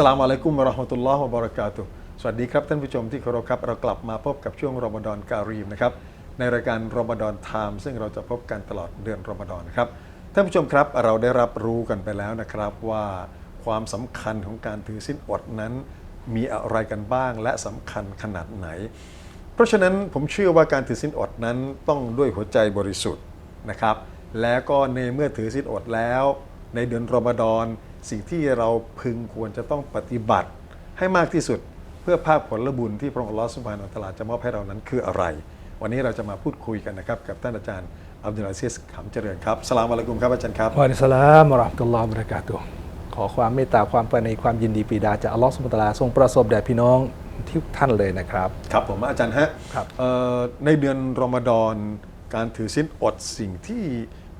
สลามอะลัยกุมะราะห์มะตุลลอฮ์วะบะเราะกาตุสวัสดีครับท่านผู้ชมที่เคารพครับ เรากลับมาพบกับช่วงรอมฎอนการีมนะครับในรายการรอมฎอนไทม์ซึ่งเราจะพบกันตลอดเดือนรอมฎอนครับท่านผู้ชมครับเราได้รับรู้กันไปแล้วนะครับว่าความสำคัญของการถือสิ้นอดนั้น มีอะไรกันบ้างและสำคัญขนาดไหน เพราะฉะนั้นผมเชื่อว่าการถือสิ้นอดนั้นต้องด้วยหัวใจบริสุทธิ์นะครับ แล้วก็ในเมื่อถือสิ้นอดแล้ว ในเดือนรอมฎอนสิ่งที่เราพึงควรจะต้องปฏิบัติ ให้มากที่สุดเพื่อภาคผลบุญที่พระองค์อัลลอฮฺสุบฮานาอัลตะอาลาจะมอบให้เรานั้นคืออะไร วันนี้เราจะมาพูดคุยกันนะครับ กับท่านอาจารย์อับดุลอาซิสขำเจริญครับสลามอะลัยกุมครับอาจารย์ครับวะอะลัยฮิสสลามวะเราะห์มะตุลลอฮ์วะบะเราะกาตุฮ์ขอความเมตตาความปราณีความยินดีปรีดาจากอัลลอฮฺสุบฮานะฮูวะตะอาลาทรงประสบแด่พี่น้องทุกท่านเลยนะครับ ครับผมอาจารย์ฮะครับเอ่อในเดือนรอมฎอนการถือศีลอดสิ่งที่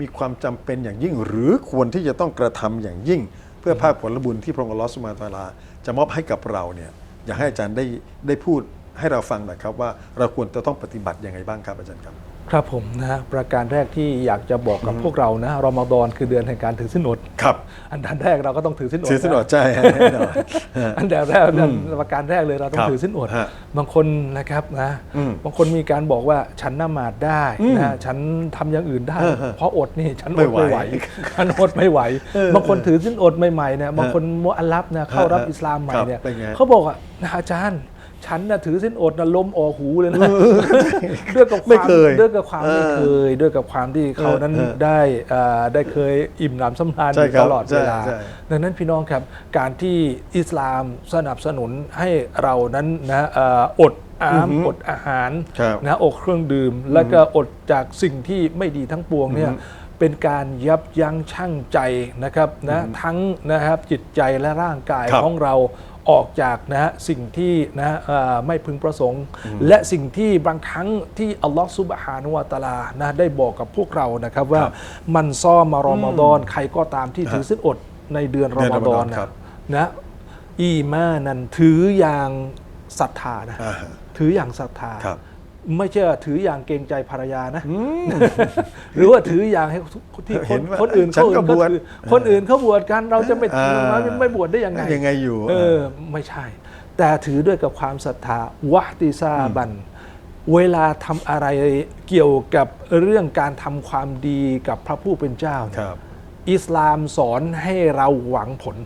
มีความจำเป็นอย่างยิ่ง หรือควรที่จะต้องกระทำอย่างยิ่ง เพื่อภาคผลบุญที่พระองค์ลอสุบฮาตาลา จะมอบให้กับเราเนี่ยอยากให้อาจารย์ได้ได้พูดให้เราฟังหน่อยครับว่าเราควรจะต้องปฏิบัติยังไงบ้างครับอาจารย์ครับ ครับผมนะฮะประการแรกที่อยากจะบอกกับพวกเรานะรอมฎอนคือเดือนแห่งการถือสินอดครับ อันดับแรกเราก็ต้องถือสินอดถือศีลอดนะใช่ฮะแน่นอนอันดับแรกประการแรกเลยเราต้อครังบถือสินอดฮะบางคนนะครับนะอืมบางคนมีการบอกว่าฉันละหมาดได้อืมนะฉันทำอย่างอื่นได้เออเออเพราะอดนี่ฉันไม่อดไหวไม่ไหวฉันอดไม่ไหวเออบางคนถือสินอดใหม่ๆเนี่ยบางคนมุอัลลัฟเนี่ยเข้ารับฮะอิสลามใหม่เนี่ยครับเป็นไงเขาบอกอะนะอาจารย์ ฉันน่ะถือสินอดนะล้มออหูเลยนะด้วยกับคไม่วามเคยด้วยกับความไม่เออเคย ด้วยกับความที่เขานั้นเออเออได้เอ่อได้เคยอิ่มหนำสำราญอใช่ยู่ครับตลอดเวลาใช่ใช่ดังนั้นพี่น้องครับ การที่อิสลามสนับสนุนให้เรานั้นนะเอ่ออดอาหารอดอาหารครับนะอดเครื่องดื่ม แล้วก็อดจากสิ่งที่ไม่ดีทั้งปวงเนี่ยเป็นการยับยั้งชั่งใจนะครับนะทั้งนะครับจิตใจและร่างกายครับของเราออกจากนะฮะสิ่งที่นะเอ่อไม่พึงประสงค์ และสิ่งที่บางครั้งที่อัลลอฮฺซุบฮานุวะตะอาลานะได้บอกกับพวกเรานะครับว่ามันซ่อมมารอมฎอนใครก็ตามที่ถือศีลอดในเดือนรอมฎอนเดือนรอมฎอนครับ นะนะอีมานันถืออย่างศรัทธานะ อ่าฮะ ถืออย่างศรัทธา ครับ ไม่ใช่ว่าถืออย่างเกรงใจภรรยานะหรือว่าถืออย่างให้ที่คเห็นนว่าคนอื่นฉันเขาก็บวชถือคนอื่นเขาบวชกันเราจะไม่ถืออ่าเราไม่บวชได้ยังไงยังไงอยู่เออไม่ใช่ แต่ถือด้วยกับความศรัทธาวะติซาบัน เวลาทำอะไรเกี่ยวกับเรื่องการทำความดีกับพระผู้เป็นเจ้าเนี่ยครับ อิสลามสอนให้เราหวังผล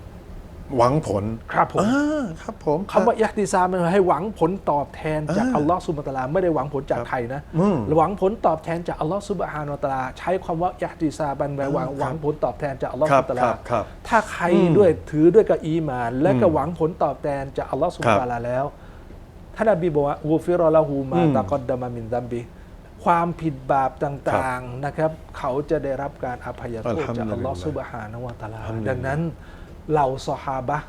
หวังผลครับผมอ่าครับผมคำว่ายักติซามมันให้หวังผลตอบแทนจากอ่าอัลลอฮ์สุบฮานะฮูวะตะอาลาไม่ได้หวังผลจากใครนะอืมหวังผลตอบแทนจากอัลลอฮ์สุบฮานะฮูวะตะอาลา ใช้คำว่ายักติซาบันแปลว่าอ่าหวังผลตอบแทนจากอัลลอฮ์ครัสุบบฮานะฮูวะตะอาครัลาบครับถ้าใครด้วยถือด้วยกับอีหมาน และก็หวังผลตอบแทนจากอัลลอฮ์สุบฮานะฮูวะตะอาลาแล้วท่านนบีบอกว่าอูฟิรอละหูมาอืมตะกอดดามามินดัมบีความผิดบาปต่างๆนะครับ เขาจะได้รับการอภัยโทษจากอัลลอฮ์อัลฮัมดุลิลลาห์สุบฮานะฮูวะตะอาลาอัลฮัมดุลิลลาห์ดังนั้น เหล่าซอฮาบะห์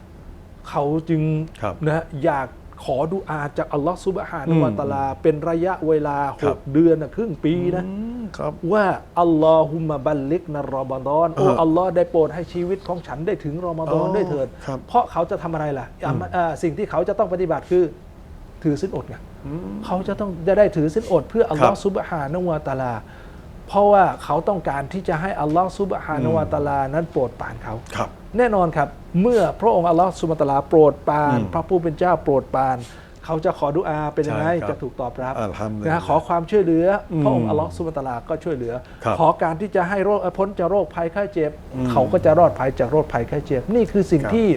เขาจึงครับนะอยากขอดุอาจากอัลลอฮ์ซุบฮานะฮูวะตะอาลา เป็นระยะเวลาครับ6เดือนน่ะครึ่งปีนะอืมครับว่าอัลลอฮุมะบัลลิกนะรอมฎอนโอ้เอออัอัลลอฮ์ได้โปรดให้ชีวิตของฉันได้ถึงรอมฎอนอ๋อด้วยเถิดครับเพราะเขาจะทำอะไรล่ะอะมันอ่าสิ่งที่เขาจะต้องปฏิบัติคือถือสินอดไงเขาจะต้องจะได้ถือสินอดเพื่ออัลลอฮ์ครับซุบฮานะฮูวะตะอาลา เพราะว่าเขาต้องการที่จะให้อัลลอฮ์ซุบฮานะฮูวะตะอาลานั้นโปรดปรานเขาครับ แน่นอนครับ เมื่อพระองค์อัลลอฮฺสุบฮานะฮูวะตะอาลาโปรดปรานอืมพระผู้เป็นเจ้าโปรดปราน เขาจะขอดุอาเป็นยังไง ใช่ครับจะถูกตอบรับอัลฮัมดุลิลลาห์นะขอความช่วยเหลืออมพระองค์อัลลอฮฺสุบฮานะฮูวะตะอาลาก็ช่วยเหลือ ครับขอการที่จะให้โรคพ้นจากโรคภัยไข้เจ็บ เขาก็จะรอดภัยจากโรคภัยไข้เจ็บ นี่คือสิ่งครับ ที่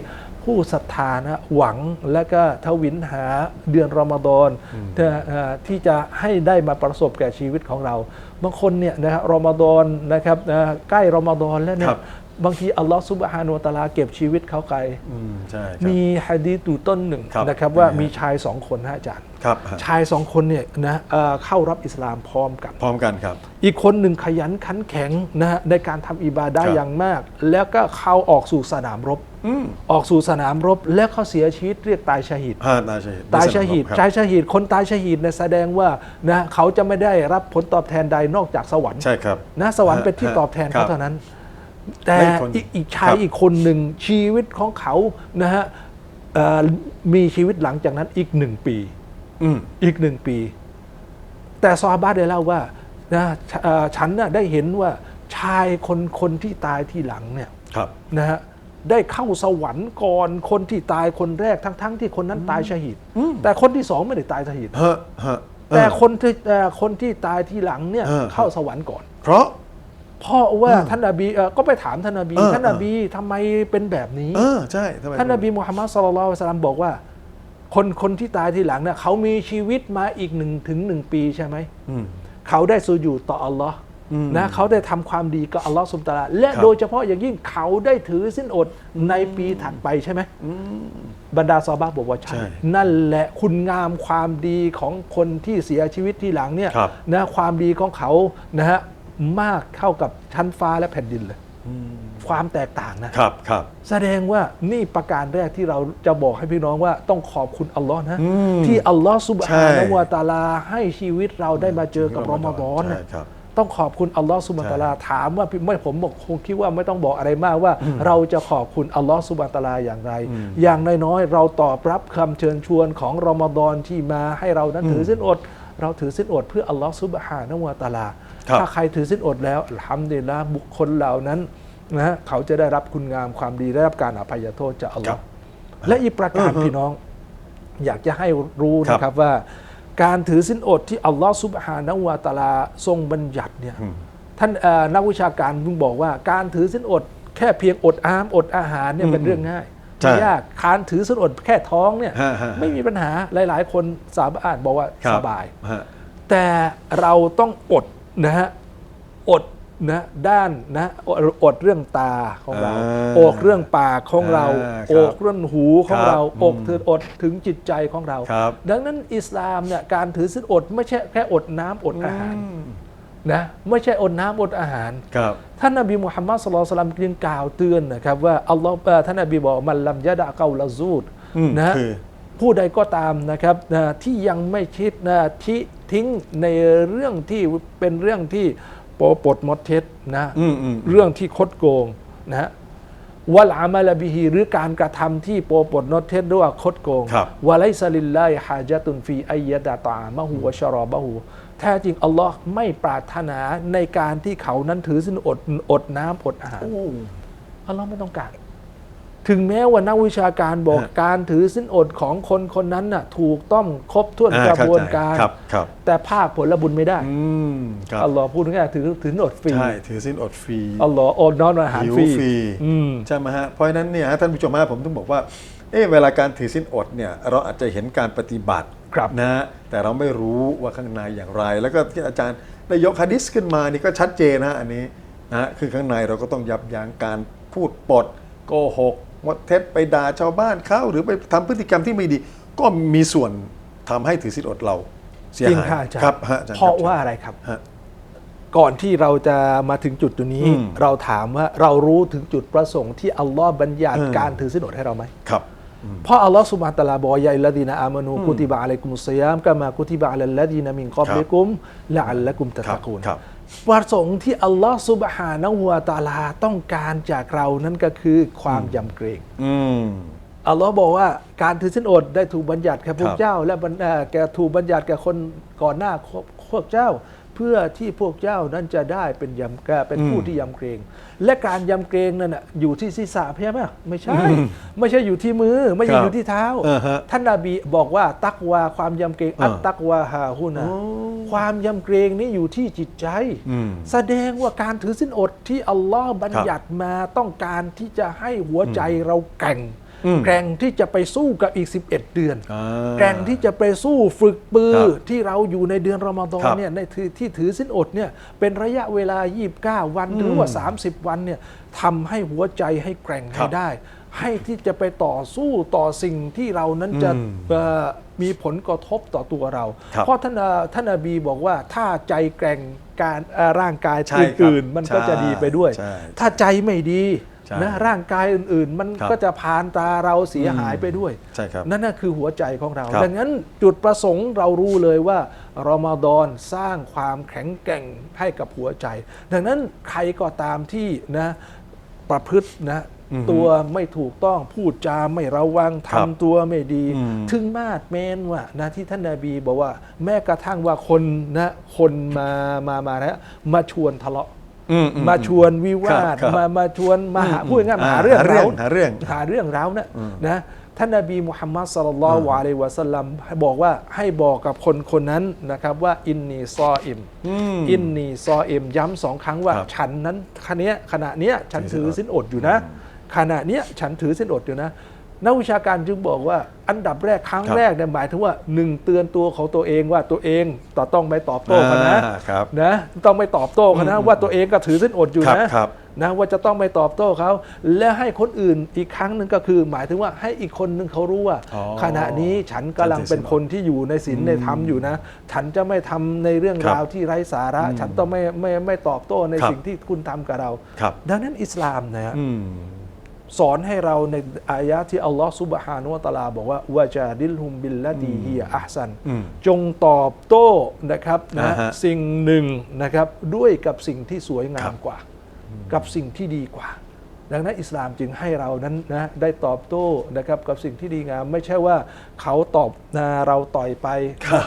ผู้ศรัทธานะหวังและก็ทวินหาเดือนรอมฎอนเอ่อเอ่อที่จะให้ได้มาประสบแก่ชีวิตของเรา บางคนเนี่ยนะฮะรอมฎอนนะครับนะใกล้รอมฎอนแล้วเนี่ครัยบ บางทีอัลลอฮฺซุบฮานุวะตะอาลาเก็บชีวิตเขาไปอืมใช่ครับ มีฮะดีษอยู่ต้นหนึ่งครับนะครับว่าเป็นไงมีชายสองคนฮะอาจารย์ ครับฮะ ชายสองคนเนี่ยนะเอ่อเข้ารับอิสลามพร้อมกัน พร้อมกันครับ อีกคนหนึ่งขยันขันแข็งนะฮะในการทำอิบาดะครับห์อย่างมาก แล้วก็เข้าออกสู่สนามรบ อืมออกสู่สนามรบ แล้วเขาเสียชีวิตเรียกตายชาหิดห้าตายชาหิดตายชาหิดครับชายชาหิดคนตายชาหิดเนี่ยแสดงว่านะเขาจะไม่ได้รับผลตอบแทนใดนอกจากสวรรค์ใช่ครับนะสวรรค์เป็นที่ฮะตอบแทนครัเขาบ เท่านั้น แต่และอีกคนอีกอีกชายครับอีกคนหนึ่งชีวิตของเขานะฮะเอ่อมีชีวิตหลังจากนั้นอีกหนึ่งปีอืมอีกหนึ่งปี แต่ซอฮาบะห์ได้เล่าว่านะเอ่อฉันน่ะได้เห็นว่าชายคนคนที่ตายที่หลังเนี่ยครับนะฮะได้เข้าสวรรค์ก่อนคนที่ตายคนแรกทั้งๆที่คนนั้นตายชหิดแต่คนที่สองไม่ได้ตายชหิดฮะฮะแต่เออคนที่เอ่อคนที่ตายทีหลังเนี่ยเออเข้าสวรรค์ก่อน เพราะเพราะว่าท่านนบีเอ่อก็ไปถามท่านนบีเออท่านนบีทำไมเป็นแบบนี้เออใช่ทำไมท่านนบีมุฮัมมัดสุลลัลลอฮุอะลัยฮิวะสัลลัมบอกว่า คนคนที่ตายทีหลังเนี่ยเขามีชีวิตมาอีกหนึ่งถึงหนึ่งปีใช่ไหมอืมเขาได้สูญูดต่ออัลลอฮ์อืมนะเขาได้ทำความดีกับอัลลอฮ์สุบตาราและครับโดยเฉพาะอย่างยิ่งเขาได้ถือสิ้นอดในปีถัดไปใช่ไหมบรรดาซอฮาบะห์บอกว่าใช่ใช่ นั่นแหละคุณงามความดีของคนที่เสียชีวิตทีหลังเนี่ยครับนะความดีของเขานะฮะ มากเข้ากับชั้นฟ้าและแผ่นดินเลย ความแตกต่างนะครับ ครับ แสดงว่านี่ประการแรกที่เราจะบอกให้พี่น้องว่าต้องขอบคุณอัลลอฮ์นะ อืมที่อัลลอฮ์ซุบฮานะใช่ฮูวะตะอาลาให้ชีวิตเราได้มาเจอกับรอมฎอนใช่เนี่ยครับต้องขอบคุณอัลลอฮ์ซุบฮานะฮูวะตะอาลาถามว่าพี่ไม่ผมบอกคงคิดว่าไม่ต้องบอกอะไรมากว่า เราจะขอบคุณอัลลอฮ์ซุบฮานะฮูวะตะอาลาอย่างไร อย่างน้อยๆเราตอบรับคำเชิญชวนของรอมฎอนที่มาให้เรานั้นถือสิ้นอด เราถือสิ้นอดเพื่ออัลลอฮ์ซุบฮานะฮูวะตะอาลาครับถ้าใครถือสิ้นอดแล้วอัลฮัมดุลิลละห์บุคคลเหล่านั้นนะฮะเขาจะได้รับคุณงามความดีได้รับการอภัยโทษจากอัลลครัอฮ์บและอีกประการอือฮึพี่น้อง อยากจะให้รู้ครับนะครับว่า การถือสินอดที่อัลลอฮ์ซุบฮานะฮูวะตะอาลาทรงบัญญัติเนี่ยท่านเอ่อนักวิชาการเพิ่งบอกว่าการถือสินอดแค่เพียงอดอามอดอาหารเนี่ยเป็นเรื่องง่ายใช่ ไม่ยากการถือสินอดแค่ท้องเนี่ยฮะฮะไม่มีปัญหาหลาย ๆ คนสาบานบอกว่าครับสบายฮะแต่เราต้องอดนะฮะอดนะด้านนะอดอดเรื่องตาของเราอ่าอกเรื่องปากของเราอ่าอครับกเรื่องหูของครับเราอืมอกถืออดถึงจิตใจของเราครับดังนั้นอิสลามเนี่ยการถือศีลอดไม่ใช่แค่อดน้ำอดอาหาร นะไม่ใช่อดน้ำอดอาหาร ครับ ท่านนบีมุฮัมมัดสุลลัลสลัมยังกล่าวเตือนนะครับว่าอัลลอฮ์เอ่อท่านนบีบอกมันลัมยะดะเกาละซูดอืมนะ คือผู้ใดก็ตามนะครับนะที่ยังไม่คิดนะที่ทิ้งในเรื่องที่เป็นเรื่องที่โปปดมดเท็จนะอืมอืมเรื่องที่คดโกงนะฮะวัลอามาลบิฮีหรือการกระทำที่โปปดมดเท็จด้วยว่าคดโกง ครับ วะไลซาลิลลาฮิฮาจาตุนฟีอัยยะดะตามะฮูวะชารอบะฮู แท้จริงอัลลอฮ์ไม่ปรารถนาในการที่เขานั้นถือสินอดอดน้ำอดอาหารอัลลอฮ์ไม่ต้องการ ถึงแม้ว่านักวิชาการบอกฮะการถือสินอดของคนคนนั้นน่ะ ถูกต้องครบถ้วนอ่ากระบวนการเข้าใจครับครับแต่ภาคผลบุญไม่ได้อืมครับอัลลอฮ์พูดง่ายๆถือถืออดฟรีใช่ถือสิ้นอดฟรีอัลลอฮ์อดนอนอาหารหิวฟรีฟรีอืมใช่ไหมฮะเพราะฉะนั้นเนี่ยฮะท่านผู้ชมฮะผมต้องบอกว่าเอ๊ะเวลาการถือสิ้นอดเนี่ย เราอาจจะเห็นการปฏิบัติ ครับนะฮะแต่เราไม่รู้ว่าข้างในอย่างไร แล้วก็ที่อาจารย์ได้ยกฮะดิษขึ้นมานี่ก็ชัดเจนนะฮะอันนี้นะฮะคือข้างในเราก็ต้องยับยั้งการพูดปดโกหกมดเท็จไปด่าชาวบ้านเขาหรือไปทำพฤติกรรมที่ไม่ดี ก็มีส่วนทำให้ถือสิ้นอดเราเสียจริงหายค่ะอาจารย์ครับฮะอจย์เพราะคบว่าอะไรครับฮะก่อนที่เราจะมาถึงจุดตัวนี้อืมเราถามว่าเรารู้ถึงจุดประสงค์ที่อัลลอฮ์บัญญัติเออการถือสินอดให้เราไหมครับ เพราะอัลลอฮ์สุบฮานตะอาลาบอกยาอิลลดีนะอามานูกุติบะอะลัยกุมุสซิยามกะมากุติบะอะลัลลดีนะมินกับลิกุมละอัลละกุมตะตะกูนครับประสงค์ที่อัลลอฮ์สุบฮานะฮูวะตะอาลาต้องการจากเรานั้นก็คือความยำเกรงอืมอัลลอฮ์บอกว่าการถือสินอดได้ถูกบัญญัติแก่พวคกรับเจ้า และบรรเอ่อแก่ถูกบัญญัติแก่คนก่อนหน้าพวกเจ้าเพื่อที่พวกเจ้านั้นจะได้เป็นยำเกรงเป็นผู้ที่ยำเกรง และการยำเกรงนั่นน่ะอยู่ที่ศีรษะใช่ไหมไม่ใช่ ไม่ใช่อยู่ที่มือ ไม่ใช่ครับอยู่ที่เท้าอ่าฮะท่านนาบีบอกว่าตักวาความยำเกรงอัตอ่าตักวาฮาหุนะโอ้ความยำเกรงนี้อยู่ที่จิตใจอืมแสดงว่าการถือสินอดที่อัลลอฮ์บัญญัติมาต้องการที่จะให้หัวใจเราแกร่งอืม แกร่งที่จะไปสู้กับอีก 11 เดือนอ่าแกร่งที่จะไปสู้ฝึกปือครับที่เราอยู่ในเดือนรอมฎอครันบเนี่ยในที่ที่ถือสินอดเนี่ยเป็นระยะเวลา 29 วันหรือว่า 30 วันเนี่ยทำให้หัวใจให้แกร่งครัให้บได้ ให้ที่จะไปต่อสู้ต่อสิ่งที่เรานั้นจะอืมเอ่อมีผลกระทบต่อตัวเราครับเพราะท่านเอ่อท่านนบีบอกว่าถ้าใจแกร่งการเอ่อร่างกายใช่ครับอื่นๆมันก็จะดีไปด้วยใช่ถ้าใจไม่ดีใช่ นะร่างกายอื่นๆ มันครับก็จะผ่านตาเราเสียหายไปด้วยใช่ครับนั่นน่ะคือหัวใจของเราครับดังนั้นจุดประสงค์เรารู้เลยว่ารอมฎอนสร้างความแข็งแกร่งให้กับหัวใจ ดังนั้นใครก็ตามที่นะประพฤตินะอือฮึตัวไม่ถูกต้องพูดจาไม่ระวังครับทำตัวไม่ดีอืมถึงมาดแม้นว่านะที่ท่านนาบีบอกว่า แม้กระทั่งว่าคนนะคนมามามานะมาชวนทะเลาะ อืมอืมมาชวนวิวาทครับครับมามาชวนมาหาอืมพูดง่ายๆมาอ่าหาเรื่องหาเรื่องเราหาเรื่องหาเรื่องเรานะนะท่านนบีมุฮัมมัดสลลัลลอฮุอะลัยฮิวะสัลลัมให้บอกว่าให้บอกกับคนคนนั้นนะครับว่าอินนีซออิมมอินนีซออิมย้ำสองครั้งว่าครับฉันนั้นขณะเนี้ยขณะเนี้ยฉันถืถืออศีสิลนออดดอยู่นะขณะเนี้ยฉันถือสินอดอยู่นะ นักวิชาการจึงบอกว่าอันดับแรกครั้งครับแรกเนี่ยหมายถึงว่าหนึ่งเตือนตัวของตัวเองว่าตัวเองต่อต้องไปตอบโต้เขานะอ่าครับนะต้องไม่ตอบโต้เขานะว่าตัวเองก็ถือสินอดอยู่ครับนะครับนะว่าจะต้องไม่ตอบโต้เขา และให้คนอื่นอีกครั้งหนึ่งก็คือ หมายถึงว่าให้อีกคนหนึ่งเขารู้ว่าอ๋อขณะนี้ฉันกำลังเป็นคนที่อยู่ในศีลในธรรมอยู่นะ ฉันจะไม่ทำในเรื่องครับราวที่ไร้สาระ ฉันต้องไม่ไม่ไม่ตอบโต้ในครับสิ่งที่คุณทำกับเราครับดังนั้นอิสลามนะฮะอืม สอนให้เราในอายะห์ที่อัลลอฮฺซุบฮานุวะตะอาลาบอกว่าวะจาดิลฮุมบิลละดีฮียอัพซันอืมจงตอบโต้นะครับนะอ่าฮะสิ่งหนึ่งนะครับด้วยกับสิ่งที่สวยงาครัมบกว่า กับสิ่งที่ดีกว่า ดังนั้นอิสลามจึงให้เรานั้นนะได้ตอบโต้นะครับกับสิ่งที่ดีงาม ไม่ใช่ว่าเขาตอบนะเราต่อยไป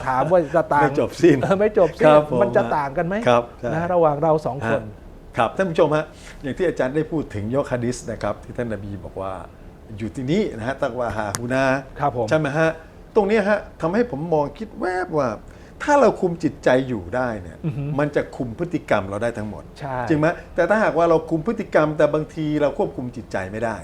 ถามว่าจะต่างไม่จบสิ้นเออไม่จบสิ้ครันบผมมันจะต่างกันไหมครับใช่นะระหว่างเราสองคนฮะ ครับท่านผู้ชมฮะอย่างที่อาจารย์ได้พูดถึงยกฮะดิษนะครับที่ท่านนบีบอกว่าอยู่ที่นี้นะฮะตักว่าหาฮูนาครับผม ใช่ไหมฮะตรงนี้ฮะทำให้ผมมองคิดแวบว่า ถ้าเราคุมจิตใจอยู่ได้เนี่ยมันจะคุมพฤติกรรมเราได้ทั้งหมดใช่ จริงไหมแต่ถ้าหากว่าเราคุมพฤติกรรมแต่บางทีเราควบคุมจิตใจไม่ได้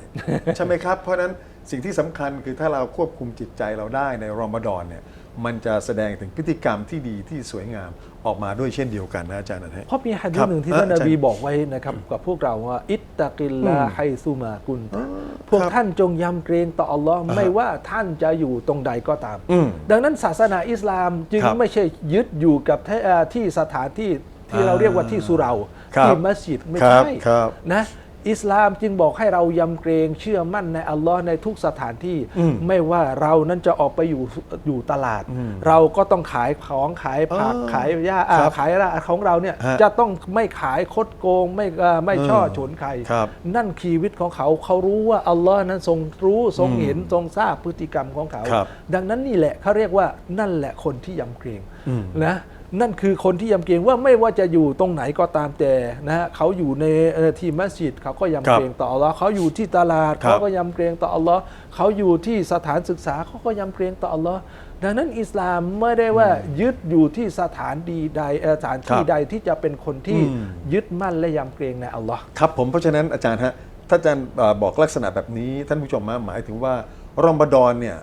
ใช่ไหมครับ เพราะฉะนั้นสิ่งที่สำคัญคือถ้าเราควบคุมจิตใจเราได้ในรอมฎอนเนี่ย มันจะแสดงถึงพฤติกรรมที่ดีที่สวยงามออกมาด้วยเช่นเดียวกันนะอาจารย์นะฮะ เพราะมีฮะดีครัษบหนึ่งที่เอ่อท่านนบีใช่บอกไว้นะครับกับพวกเราว่า อิตตะกิลลาอืมไฮซูมากุนตะพวกครับท่านจงยำเกรงต่ออัลลอฮ์ไม่ว่าท่านจะอยู่ตรงใดก็ตามอืมดังนั้นศาสนาอิสลามจึงครับไม่ใช่ยึดอยู่กับที่เอ่อที่สถานที่ที่เราเรียกว่าที่สุเหราครับที่มัสยิดไม่ครับใช่ครับนะ อิสลามจึงบอกให้เรายำเกรงเชื่อมั่นในอัลลอฮ์ในทุกสถานที่อืมไม่ว่าเรานั้นจะออกไปอยู่อยู่ตลาด เราก็ต้องขายของขายผักอ๋อขายหญ้าอ่าครับขายละของเราเนี่ยฮะจะต้องไม่ขายคดโกงไม่เอ่อไม่ช่อฉนใครครับนั่นชีวิตของเขาเขารู้ว่าอัลลอฮ์นั้นทรงรู้ทรงเห็นทรงทราบพฤติกรรมของเขาครับดังนั้นนี่แหละเขาเรียกว่านั่นแหละคนที่ยำเกรงอืมนะ นั่นคือคนที่ยำเกรงว่าไม่ว่าจะอยู่ตรงไหนก็ตามแต่นะฮะเขาอยู่ในเอ่อที่มัสยิดเขาก็ยำเกรงต่ออัลลอฮ์เขาอยู่ที่ตลาดครับเขาก็ยำเกรงต่ออัลลอฮ์เขาอยู่ที่สถานศึกษาเขาก็ยำเกรงต่ออัลลอฮ์ดังนั้นอิสลามไม่ได้ว่ายึดอยู่ที่สถานดีใดเอ่อสถานที่ครับใดที่จะเป็นคนที่อืมยึดมั่นและยำเกรงในอัลลอฮ์ครับผมเพราะฉะนั้นอาจารย์ฮะถ้าอาจารย์เอ่อบอกลักษณะแบบนี้ท่านผู้ชมมาหมายถึงว่ารอมฎอนเนี่ย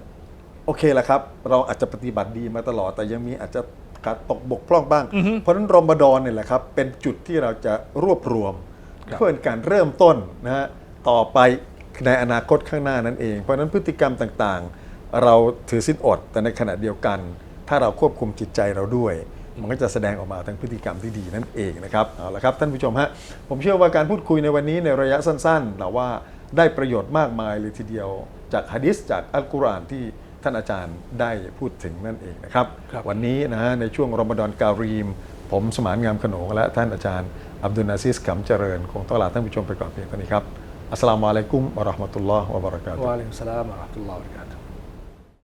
โอเคแหละครับ เราอาจจะปฏิบัติดีมาตลอดแต่ยังมีอาจจะ ขาดตกบกพร่องบ้างเพราะฉะนั้นรอมฎอนเนี่ยแหละครับ เป็นจุดที่เราจะรวบรวม ครับเพื่อเป็นการเริ่มต้นนะฮะต่อไปในอนาคตข้างหน้านั่นเอง เพราะฉะนั้นพฤติกรรมต่างๆ เราถือสินอดแต่ในขณะเดียวกัน ถ้าเราควบคุมจิตใจเราด้วย มันก็จะแสดงออกมาทั้งพฤติกรรมที่ดีนั่นเองนะครับเอาละครับท่านผู้ชมฮะผมเชื่อว่าการพูดคุยในวันนี้ในระยะสั้นๆแต่ว่าได้ประโยชน์มากมายเลยทีเดียว จากฮะดิษจากอัลกุรอานที่ ท่านอาจารย์ได้พูดถึงนั่นเองนะครับครับ วันนี้นะฮะในช่วงรอมฎอนการีม ผมสมานงามขนงและท่านอาจารย์อับดุลนาซิสขำเจริญ คงต้องลาท่านผู้ชมไปก่อนเพียงเท่านี้ครับอัสสลามุอะลัยกุมวะเราะห์มะตุลลอฮ์วะบะเราะกาตุฮ์วะอะลัยกุมสสลามวะเราะห์มะตุลลอฮ์วะบะเราะกาตุฮ์